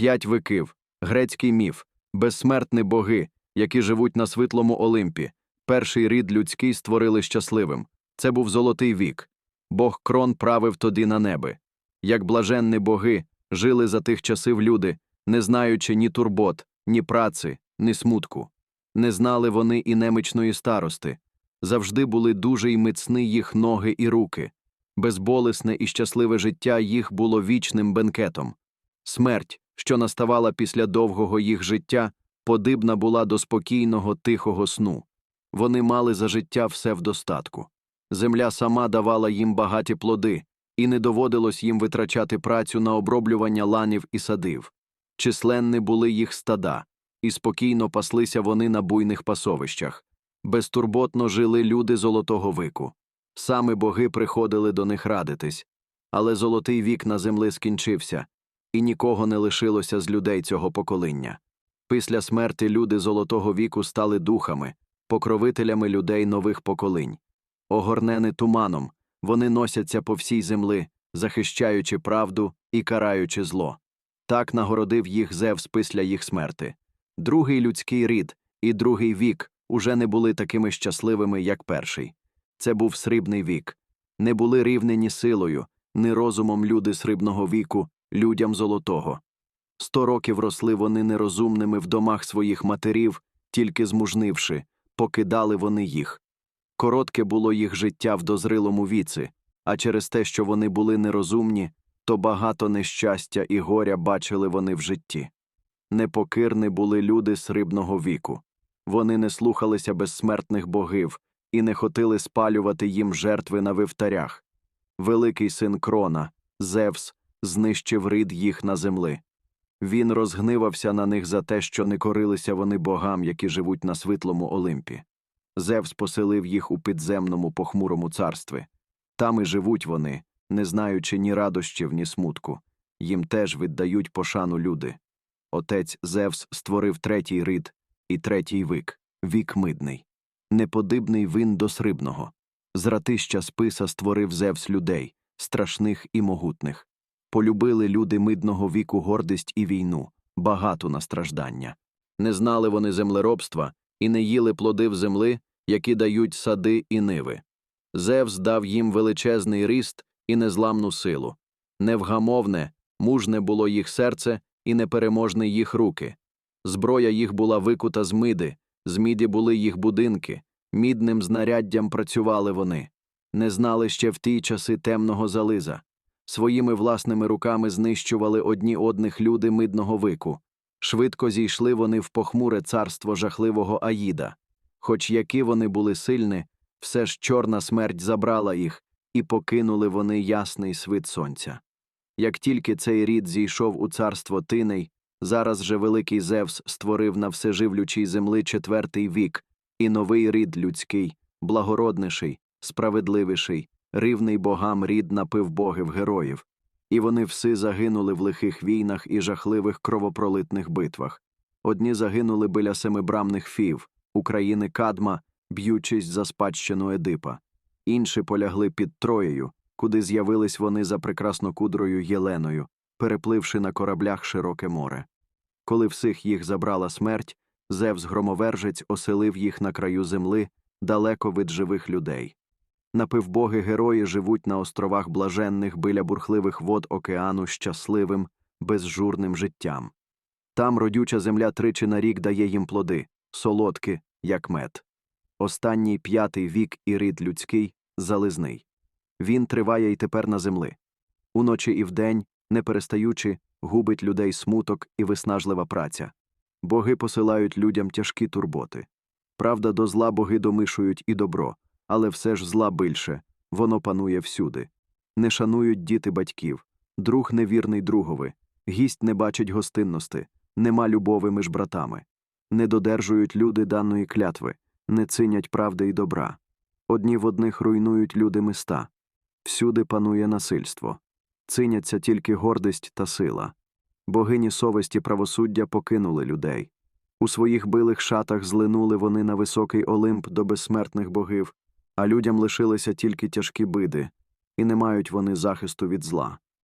П'ять викив, грецький міф, безсмертні боги, які живуть на світлому Олимпі. Перший рід людський створили щасливим. Це був золотий вік. Бог крон правив тоді на неби. Як блаженні боги, жили за тих часів люди, не знаючи ні турбот, ні праці, ні смутку. Не знали вони і немичної старости. Завжди були дуже й міцні їх ноги і руки. Безболесне і щасливе життя їх було вічним бенкетом. Смерть, що наставала після довгого їх життя, подібна була до спокійного тихого сну. Вони мали за життя все в достатку. Земля сама давала їм багаті плоди, і не доводилось їм витрачати працю на оброблювання ланів і садив. Численні були їх стада, і спокійно паслися вони на буйних пасовищах. Безтурботно жили люди золотого віку. Саме боги приходили до них радитись, але золотий вік на землі скінчився, і нікого не лишилося з людей цього покоління. Після смерті люди золотого віку стали духами, покровителями людей нових поколінь. Огорнени туманом, вони носяться по всій землі, захищаючи правду і караючи зло. Так нагородив їх Зевс після їх смерти. Другий людський рід і другий вік уже не були такими щасливими, як перший. Це був срібний вік. Не були рівнені силою, ні розумом люди срібного віку, людям золотого. Сто років росли вони нерозумними в домах своїх матерів, тільки змужнивши, покидали вони їх. Коротке було їх життя в дозрилому віці, а через те, що вони були нерозумні, то багато нещастя і горя бачили вони в житті. Непокирні були люди срібного віку. Вони не слухалися безсмертних богів і не хотіли спалювати їм жертви на вівтарях. Великий син Крона, Зевс, знищив рід їх на земли. Він розгнивався на них за те, що не корилися вони богам, які живуть на світлому Олимпі. Зевс поселив їх у підземному похмурому царстві. Там і живуть вони, не знаючи ні радощів, ні смутку. Їм теж віддають пошану люди. Отець Зевс створив третій рід і третій вик вік мидний. Неподибний вин до срібного. З ратища списа створив Зевс людей, страшних і могутних. Полюбили люди мидного віку гордість і війну, багату на страждання. Не знали вони землеробства і не їли плоди в земли, які дають сади і ниви. Зевс дав їм величезний ріст і незламну силу. Невгамовне, мужне було їх серце і непереможне їх руки. Зброя їх була викута з миди, з міді були їх будинки, мідним знаряддям працювали вони. Не знали ще в ті часи темного зализа. Своїми власними руками знищували одні одних люди мидного вику. Швидко зійшли вони в похмуре царство жахливого Аїда. Хоч які вони були сильні, все ж чорна смерть забрала їх, і покинули вони ясний світ сонця. Як тільки цей рід зійшов у царство Тиней, зараз же великий Зевс створив на всеживлючій землі четвертий вік, і новий рід людський, благородніший, справедливіший, рівний богам рід напив богів героїв, і вони всі загинули в лихих війнах і жахливих кровопролитних битвах. Одні загинули біля семибрамних фів, України Кадма, б'ючись за спадщину Едипа, інші полягли під Троєю, куди з'явились вони за прекраснокудрою Єленою, перепливши на кораблях широке море. Коли всіх їх забрала смерть, Зевс громовержець оселив їх на краю земли, далеко від живих людей. Напивбоги герої живуть на островах блаженних біля бурхливих вод океану щасливим, безжурним життям. Там родюча земля тричі на рік дає їм плоди, солодкі, як мед. Останній п'ятий вік і рід людський зализний. Він триває й тепер на землі. Уночі і вдень, не перестаючи, губить людей смуток і виснажлива праця. Боги посилають людям тяжкі турботи. Правда, до зла боги домишують і добро, але все ж зла більше, воно панує всюди. Не шанують діти батьків, друг невірний другові, гість не бачить гостинності, нема любови між братами. Не додержують люди даної клятви, не цинять правди і добра. Одні в одних руйнують люди міста. Всюди панує насильство. Циняться тільки гордість та сила. Богині совісті правосуддя покинули людей. У своїх билих шатах злинули вони на високий Олимп до безсмертних богів, а людям лишилися тільки тяжкі биди, і не мають вони захисту від зла.